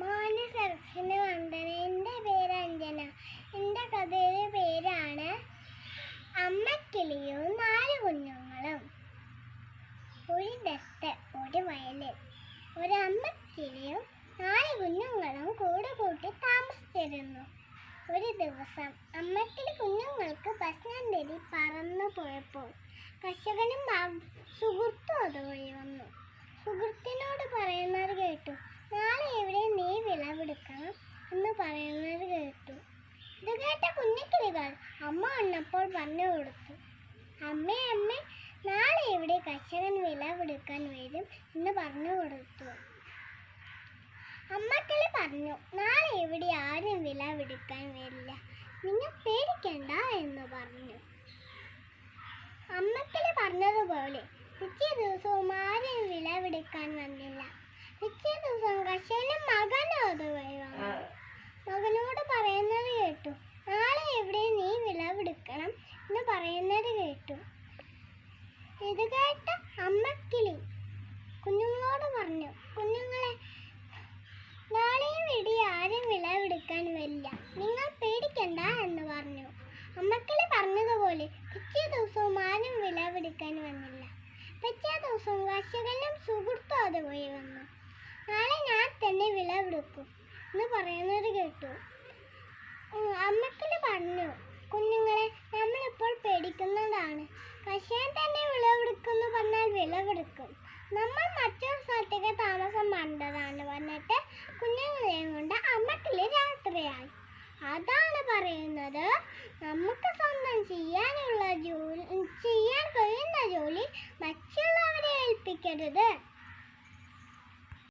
മോനെ സരസിന് വന്ദന. എന്റെ പേര് അഞ്ജന. എന്റെ കഥയുടെ പേരാണ് അമ്മക്കിളിയും നാല് കുഞ്ഞുങ്ങളും. ഒരു ദത്ത് ഒരു വയലിൽ ഒരു അമ്മക്കിളിയും നാല് കുഞ്ഞുങ്ങളും കൂടെ കൂട്ടി താമസിച്ചിരുന്നു. ഒരു ദിവസം അമ്മക്കിളി കുഞ്ഞുങ്ങൾക്ക് ഭക്ഷണം തേടി പറന്നു പോയപ്പോൾ കർഷകനും സുഹൃത്തും അതുവഴി വന്നു. സുഹൃത്തിനോട് പറയുന്നത് കേട്ടു നാളെ എവിടെ നീ വിളവെടുക്കണം എന്ന് പറയുന്നത് കേട്ടു. ഇത് കേട്ട കുഞ്ഞിക്കിളികൾ അമ്മ വന്നപ്പോൾ പറഞ്ഞു കൊടുത്തു. അമ്മേ അമ്മേ നാളെ ഇവിടെ കർഷകൻ വിളവെടുക്കാൻ വരും എന്ന് പറഞ്ഞു കൊടുത്തു. അമ്മക്കിളി പറഞ്ഞു നാളെ ഇവിടെ ആരും വില വിളവെടുക്കാൻ വരില്ല. നിങ്ങൾ പേടിക്കണ്ട എന്ന് പറഞ്ഞു. അമ്മക്കിളി പറഞ്ഞതുപോലെ പിറ്റേ ദിവസവും ആരും വില വിളവെടുക്കാൻ വന്നില്ല. പിറ്റേ ദിവസം കർഷകനും മകനും അതുവഴി വന്നു മകനോട് പറയുന്നത് കേട്ടു നാളെ എവിടെ നീ വിളവെടുക്കണം എന്ന് പറയുന്നത് കേട്ടു. ഇത് കേട്ട അമ്മക്കിളി കുഞ്ഞുങ്ങളോട് പറഞ്ഞു കുഞ്ഞുങ്ങളെ നാളെയും ഇടി ആരും വിളവെടുക്കാൻ വരില്ല. നിങ്ങൾ പേടിക്കണ്ട എന്ന് പറഞ്ഞു. അമ്മക്കിളി പറഞ്ഞതുപോലെ പിറ്റേ ദിവസവും ആരും വിളവെടുക്കാൻ വന്നില്ല. പിറ്റേ ദിവസവും കർഷകനും സുഹൃത്തും അതുവഴി വന്നു. നാളെ ഞാൻ തന്നെ വിളവെടുക്കും എന്ന് പറയുന്നത് കേട്ടു. അധിക താമസം വേണ്ടതാണ് വന്നിട്ട് കുഞ്ഞുങ്ങളെയും കൊണ്ട് അമ്മക്കിളി രാത്രിയായി. അതാണ് പറയുന്നത്. നമുക്ക് സ്വന്തം ചെയ്യാനുള്ള ജോലി ചെയ്യാൻ കഴിയുന്ന ജോലി മറ്റുള്ളവരെ ഏൽപ്പിക്കരുത്.